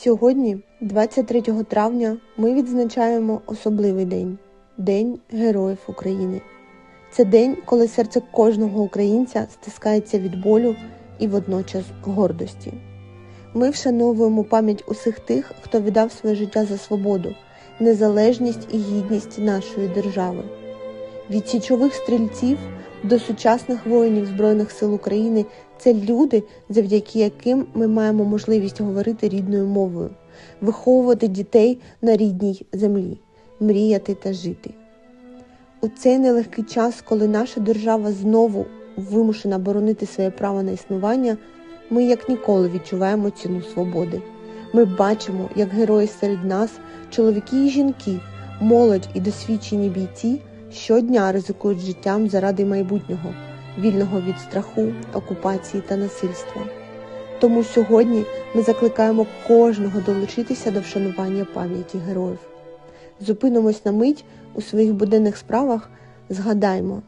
Сьогодні, 23 травня, ми відзначаємо особливий день День Героїв України. Це день, коли серце кожного українця стискається від болю і водночас гордості. Ми вшановуємо пам'ять усіх тих, хто віддав своє життя за свободу, незалежність і гідність нашої держави. Від січових стрільців до сучасних воїнів Збройних сил України це люди, завдяки яким ми маємо можливість говорити рідною мовою, виховувати дітей на рідній землі, мріяти та жити. У цей нелегкий час, коли наша держава знову вимушена боронити своє право на існування, ми як ніколи відчуваємо ціну свободи. Ми бачимо, як герої серед нас, чоловіки і жінки, молодь і досвідчені бійці щодня ризикують життям заради майбутнього, вільного від страху, окупації та насильства. Тому сьогодні ми закликаємо кожного долучитися до вшанування пам'яті героїв. Зупинимось на мить у своїх буденних справах, згадаймо,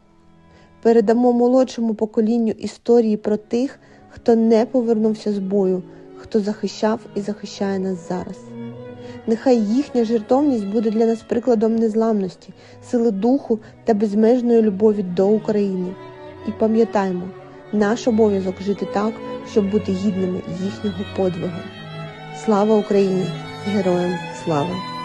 передамо молодшому поколінню історії про тих, хто не повернувся з бою, хто захищав і захищає нас зараз. Нехай їхня жертовність буде для нас прикладом незламності, сили духу та безмежної любові до України. І пам'ятаймо, наш обов'язок жити так, щоб бути гідними їхнього подвигу. Слава Україні! Героям слава!